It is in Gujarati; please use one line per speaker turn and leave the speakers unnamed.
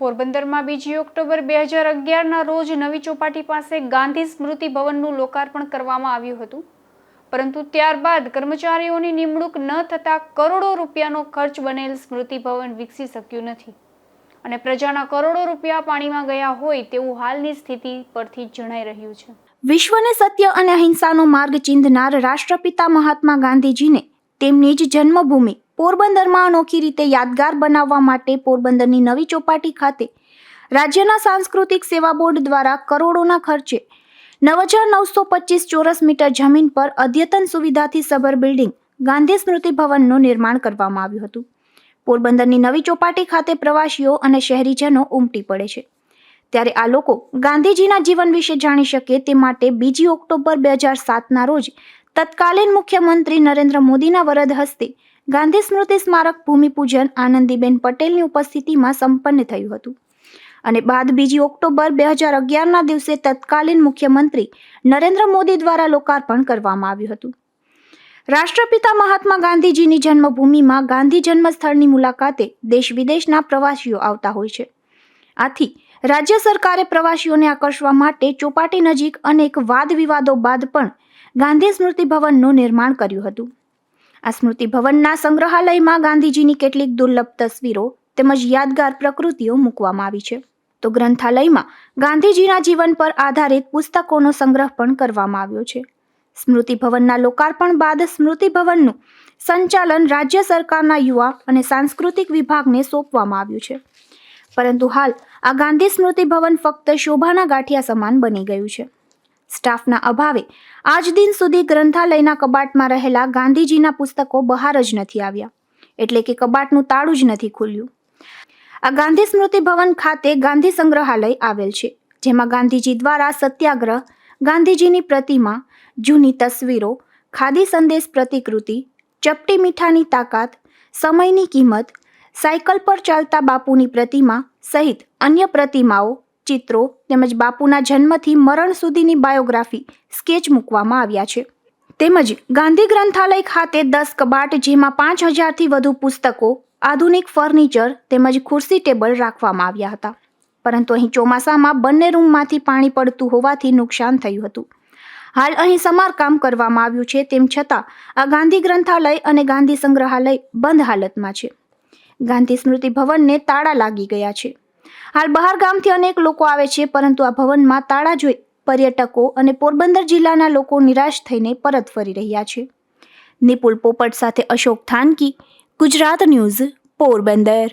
પોરબંદરમાં બીજી ઓક્ટોબર બે હજાર અગિયારના રોજ નવી ચોપાટી પાસે ગાંધી સ્મૃતિ ભવનનું લોકાર્પણ કરવામાં આવ્યું હતું. પરંતુ ત્યારબાદ કર્મચારીઓની નિમણૂક ન થતાં કરોડો રૂપિયાનો ખર્ચ બનેલ સ્મૃતિ ભવન વિકસી શક્યું નથી. અને પ્રજાના કરોડો રૂપિયા પાણીમાં ગયા હોય તેવું હાલની સ્થિતિ પરથી જણાઈ રહ્યું છે.
વિશ્વને સત્ય અને અહિંસાનો માર્ગ ચિંધનાર રાષ્ટ્રપિતા મહાત્મા ગાંધીજીને તેમની જ જન્મભૂમિ પોરબંદરમાં અનોખી રીતે યાદગાર બનાવવા માટે પોરબંદરની નવી ચોપાટી ખાતે રાજ્યના સાંસ્કૃતિક સેવા બોર્ડ દ્વારા કરોડોના ખર્ચે નવ હજાર નવસો પચીસ ચોરસ મીટર જમીન પર અદ્યતન સુવિધાથી સભર બિલ્ડિંગ ગાંધી સ્મૃતિ ભવનનું નિર્માણ કરવામાં આવ્યું હતું. પોરબંદરની નવી ચોપાટી ખાતે પ્રવાસીઓ અને શહેરીજનો ઉમટી પડે છે. ત્યારે આ લોકો ગાંધીજીના જીવન વિશે જાણી શકે તે માટે બીજી ઓક્ટોબર બે હજાર સાતના રોજ તત્કાલીન મુખ્યમંત્રી નરેન્દ્ર મોદીના વરદ હસ્તે ગાંધી સ્મૃતિ સ્મારક ભૂમિપૂજન આનંદીબેન પટેલની ઉપસ્થિતિમાં સંપન્ન થયું હતું. અને બાદ બીજી ઓક્ટોબર બે હજાર અગિયારના દિવસે તત્કાલીન મુખ્યમંત્રી નરેન્દ્ર મોદી દ્વારા લોકાર્પણ કરવામાં આવ્યું હતું. રાષ્ટ્રપિતા મહાત્મા ગાંધીજીની જન્મભૂમિમાં ગાંધી જન્મસ્થળની મુલાકાતે દેશ વિદેશના પ્રવાસીઓ આવતા હોય છે. આથી રાજ્ય સરકારે પ્રવાસીઓને આકર્ષવા માટે ચોપાટી નજીક અનેક વાદ વિવાદો બાદ પણ ગાંધી સ્મૃતિ ભવનનું નિર્માણ કર્યું હતું. આ સ્મૃતિ ભવનના સંગ્રહાલયમાં ગાંધીજીની કેટલીક દુર્લભ તસવીરો તેમજ યાદગાર પ્રકૃતિઓ મૂકવામાં આવી છે. તો ગ્રંથાલયમાં ગાંધીજીના જીવન પર આધારિત પુસ્તકોનો સંગ્રહ પણ કરવામાં આવ્યો છે. સ્મૃતિ ભવનના લોકાર્પણ બાદ સ્મૃતિ ભવનનું સંચાલન રાજ્ય સરકારના યુવા અને સાંસ્કૃતિક વિભાગને સોંપવામાં આવ્યું છે. પરંતુ હાલ આ ગાંધી સ્મૃતિ ભવન ફક્ત શોભાના ગાંઠિયા સમાન બની ગયું છે. સ્ટાફના અભાવે આજ દિન સુધી ગ્રંથાલયના કબાટમાં રહેલા ગાંધીજીના પુસ્તકો બહાર જ નથી આવ્યા. એટલે કે કબાટનું તાળું જ નથી ખુલ્યું. આ ગાંધી સ્મૃતિ ભવન ખાતે ગાંધી સંગ્રહાલય આવેલ છે, જેમાં ગાંધીજી દ્વારા સત્યાગ્રહ, ગાંધીજીની પ્રતિમા, જૂની તસવીરો, ખાદી સંદેશ પ્રતિકૃતિ, ચપટી મીઠાની તાકાત, સમયની કિંમત, સાયકલ પર ચાલતા બાપુની પ્રતિમા સહિત અન્ય પ્રતિમાઓ ચિત્રો તેમજ બાપુના જન્મથી મરણ સુધીની બાયોગ્રાફી સ્કેચ મૂકવામાં આવ્યા છે. તેમજ ગાંધી ગ્રંથાલય ખાતે દસ કબાટ જેમાં પાંચ હજારથી વધુ પુસ્તકો, આધુનિક ફર્નિચર તેમજ ખુરશી ટેબલ રાખવામાં આવ્યા હતા. પરંતુ અહીં ચોમાસામાં બંને રૂમમાંથી પાણી પડતું હોવાથી નુકસાન થયું હતું. હાલ અહીં સમારકામ કરવામાં આવ્યું છે તેમ છતાં આ ગાંધી ગ્રંથાલય અને ગાંધી સંગ્રહાલય બંધ હાલતમાં છે. ગાંધી સ્મૃતિ ભવનને તાળા લાગી ગયા છે. હાલ બહાર ગામથી અનેક લોકો આવે છે, પરંતુ આ ભવનમાં તાળા જોઈ પર્યટકો અને પોરબંદર જિલ્લાના લોકો નિરાશ થઈને પરત ફરી રહ્યા છે. નિપુલ પોપટ સાથે અશોક થાનકી, ગુજરાત ન્યૂઝ, પોરબંદર.